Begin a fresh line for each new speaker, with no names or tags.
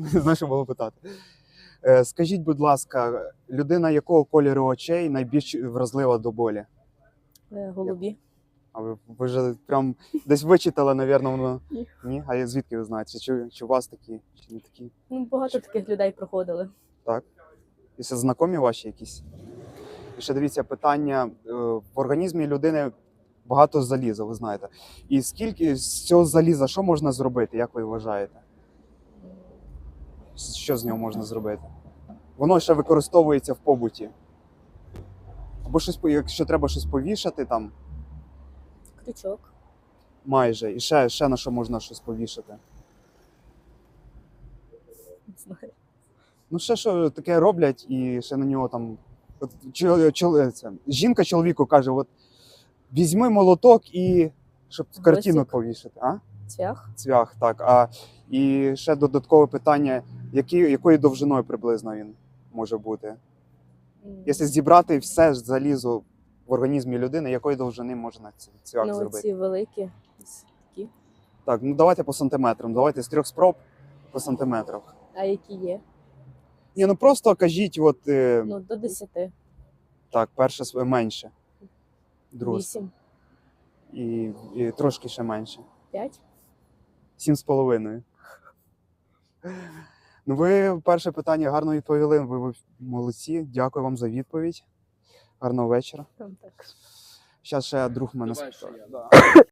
Не знаю, що було питати. Е, Скажіть, будь ласка, людина якого кольору очей найбільш вразлива до болі?
Е, Голубі.
А ви, ви вже прям десь вичитали, напевно, воно.
Ні.
А звідки ви знаєте? Чи, чи у вас такі, чи не такі?
Ну, багато таких людей проходили.
Так? І це знайомі ваші якісь? І ще дивіться, питання е, в організмі людини багато заліза, ви знаєте. І скільки з цього заліза що можна зробити, як ви вважаєте? Що з нього можна зробити? Воно ще використовується в побуті. Або щось, якщо треба щось повішати, там
Крючок.
майже. І ще, ще на що можна щось повішати.
Не знаю.
Ну, ще що таке роблять, і ще на нього там. От, чо- чо- це, жінка чоловіку каже: от візьми молоток і щоб картину повішати. А?
Цвях.
Цвях, так. А і ще додаткове питання: які, якою довжиною приблизно він може бути? Якщо зібрати все ж залізо в організмі людини, якої довжини можна ці- цвях
Ну,
зробити?
ці великі. такі.
Так, ну давайте по сантиметрам. Давайте з трьох спроб по сантиметрах.
А які є?
Ні, ну просто кажіть, от е,
Ну, до 10.
так, перше менше, друге
8.
і, і трошки ще менше.
5.
Сім з половиною. Ну, ви перше питання гарно відповіли. Ви, ви молодці. Дякую вам за відповідь. Гарного вечора.
Там так.
Зараз ще друг мене
Давай я.
Да.